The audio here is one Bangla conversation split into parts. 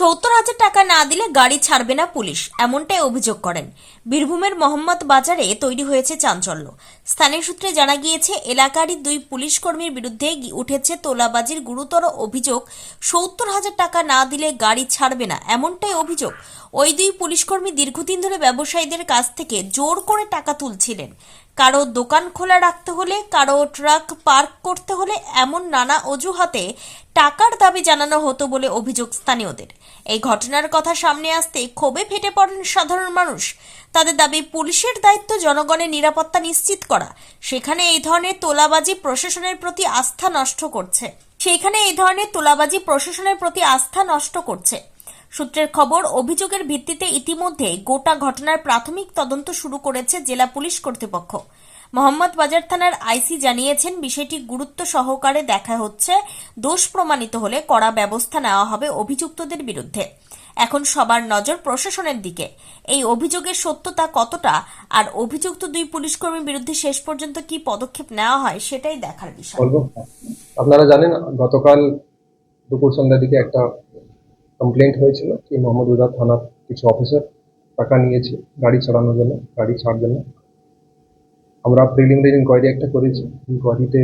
সত্তর হাজার টাকা না দিলে গাড়ি ছাড়বে না পুলিশ, এমনটাই অভিযোগ করেন। বীরভূমের মোহাম্মদ বাজারে তৈরি হয়েছে চাঞ্চল্য। স্থানীয় সূত্রে জানা গিয়েছে, এলাকারই দুই পুলিশ কর্মীর বিরুদ্ধে উঠেছে তোলাবাজির গুরুতর অভিযোগ, সত্তর হাজার টাকা না দিলে গাড়ি ছাড়বে না, এমনটাই অভিযোগ। ওই দুই পুলিশকর্মী দীর্ঘদিন ধরে ব্যবসায়ীদের কাছ থেকে জোর করে টাকা তুলছিলেন। কারও দোকান খোলা রাখতে হলে, কারও ট্রাক পার্ক করতে হলে এমন নানা অজুহাতে টাকার দাবি জানানো হতো বলে অভিযোগ স্থানীয়দের। এই ঘটনার কথা সামনে আসতে ক্ষোভে ফেটে পড়েন সাধারণ মানুষ। তাদের দাবি পুলিশের দায়িত্ব জনগণের নিরাপত্তা নিশ্চিত করা। সেখানে এই ধরনের তোলাবাজি প্রশাসনের প্রতি আস্থা নষ্ট করছে। সেখানে এই ধরনের তোলাবাজি প্রশাসনের প্রতি আস্থা নষ্ট করছে। সূত্রের খবর, অভিযোগের ভিত্তিতে ইতিমধ্যে গোটা ঘটনার প্রাথমিক তদন্ত শুরু করেছে জেলা পুলিশ কর্তৃপক্ষ। মোহাম্মদ বাজার থানার আইসি জানিয়েছেন, বিষয়টি গুরুত্ব সহকারে দেখা হচ্ছে। দোষ প্রমাণিত হলে কড়া ব্যবস্থা নেওয়া হবে অভিযুক্তদের বিরুদ্ধে। এখন সবার নজর প্রশাসনের দিকে। এই অভিযোগের সত্যতা কতটা? আর অভিযুক্ত দুই পুলিশকর্মীর বিরুদ্ধে শেষ পর্যন্ত কি পদক্ষেপ নেওয়া হয়, সেটাই দেখার বিষয়। আপনারা জানেন, গতকাল দুপুর সন্ধ্যার দিকে একটা কমপ্লেন্ট হয়েছিল, কি মোহাম্মদ উদা থানার কিছু অফিসার টাকা নিয়েছে, গাড়ি ছাড়ানোর জন্য, গাড়ি ছাড়বেন না আমরা প্রিলিমিনারি ইনকোয়ারি একটা করেছি। ইনকোয়ারিতে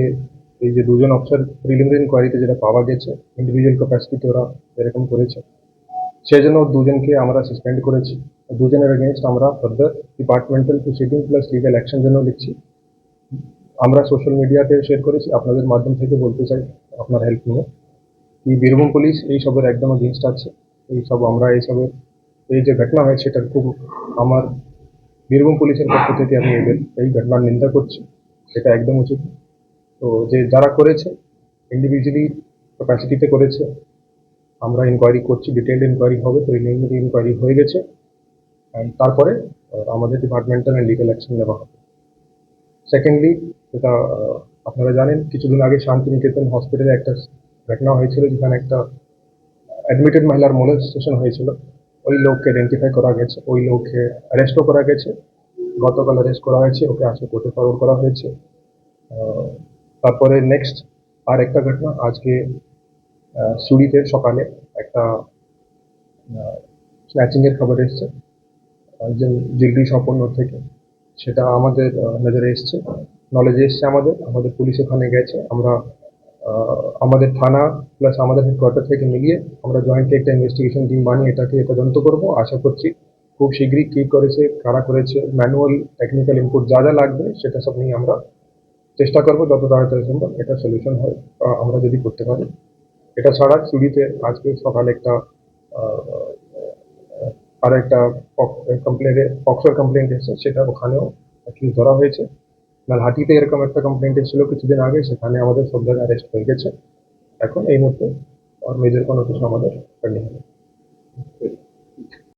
এই যে দুজন অফিসার প্রিলিমিনারি ইনকোয়ারিতে যেটা পাওয়া গেছে ইন্ডিভিজুয়াল ক্যাপাসিটিতে ওরা এরকম করেছে। সেই জন্য দুজনকে আমরা সাসপেন্ড করেছি। দুজনের এগেনস্ট আমরা further departmental proceeding plus legal action জন্য লিখছি। আমরা সোশ্যাল মিডিয়াতে শেয়ার করেছি, আপনাদের মাধ্যম থেকে বলতে চাই আপনার হেল্প নিয়ে। কি বীরভূম পুলিশ এই সবের একদম এগেনস্ট আছে। এই সব আমরা, এই সবের এই যে ঘটনা হয়েছে, সেটার খুব আমার বীরভূম পুলিশের পক্ষ থেকে আমি এদের এই ঘটনার নিন্দা করছি। সেটা একদম উচিত তো যে যারা করেছে ইন্ডিভিজুয়ালি ক্যাপাসিটিতে করেছে, আমরা ইনকোয়ারি করছি ডিটেলড ইনকোয়ারি হবে তো ইনকোয়ারি হয়ে গেছে। তারপরে আমাদের ডিপার্টমেন্টাল অ্যান্ড লিগাল অ্যাকশন নেওয়া হবে। সেকেন্ডলি যেটা আপনারা জানেন, কিছুদিন আগে শান্তিনিকেতন হসপিটালে একটা ঘটনা হয়েছিল, যেখানে একটা অ্যাডমিটেড মহিলার মোলেস্টেশন হয়েছিল। ওই লোককে আইডেন্টিফাই করা গেছে, ওই লোককে অ্যারেস্টও করা গেছে। গতকাল অ্যারেস্ট করা হয়েছে, ওকে আজকে কোর্টে ফরওয়ার্ড করা হয়েছে। তারপরে নেক্সট আর একটা ঘটনা, আজকে সুরিতে সকালে একটা স্ন্যাচিং এর খবর এসছে। জিলডি সম্পন্ন থেকে। সেটা আমাদের নজরে এসছে। নলেজে এসছে আমাদের আমাদের পুলিশ ওখানে গেছে। আমরা আমাদের থানা প্লাস আমাদের হেডকোয়ার্টার থেকে মিলিয়ে আমরা জয়েন্টলি একটা ইনভেস্টিগেশন টিম বানিয়ে এটাকে তদন্ত করব। আশা করছি খুব শীঘ্রই কি করেছে, কারা করেছে ম্যানুয়াল টেকনিক্যাল ইনপুট যা যা লাগবে সেটা সব নিয়ে আমরা চেষ্টা করব যত তাড়াতাড়ি সম্ভব এটা সলিউশন হয় আমরা যদি করতে পারি। এটা ছাড়া চুরিতে আজকে সকালে একটা আর একটা কমপ্লেনে পক্সোর কমপ্লেন্ট এসেছে, সেটা ওখানেও ধরা হয়েছে। লালহাটিতে এরকম একটা কমপ্লেন্ট এসেছিল কিছুদিন আগে, সেখানে আমাদের সব জায়গায় অ্যারেস্ট হয়ে গেছে। এখন এই মুহূর্তে মেজর কোনো কিছু আমাদের পেন্ডিং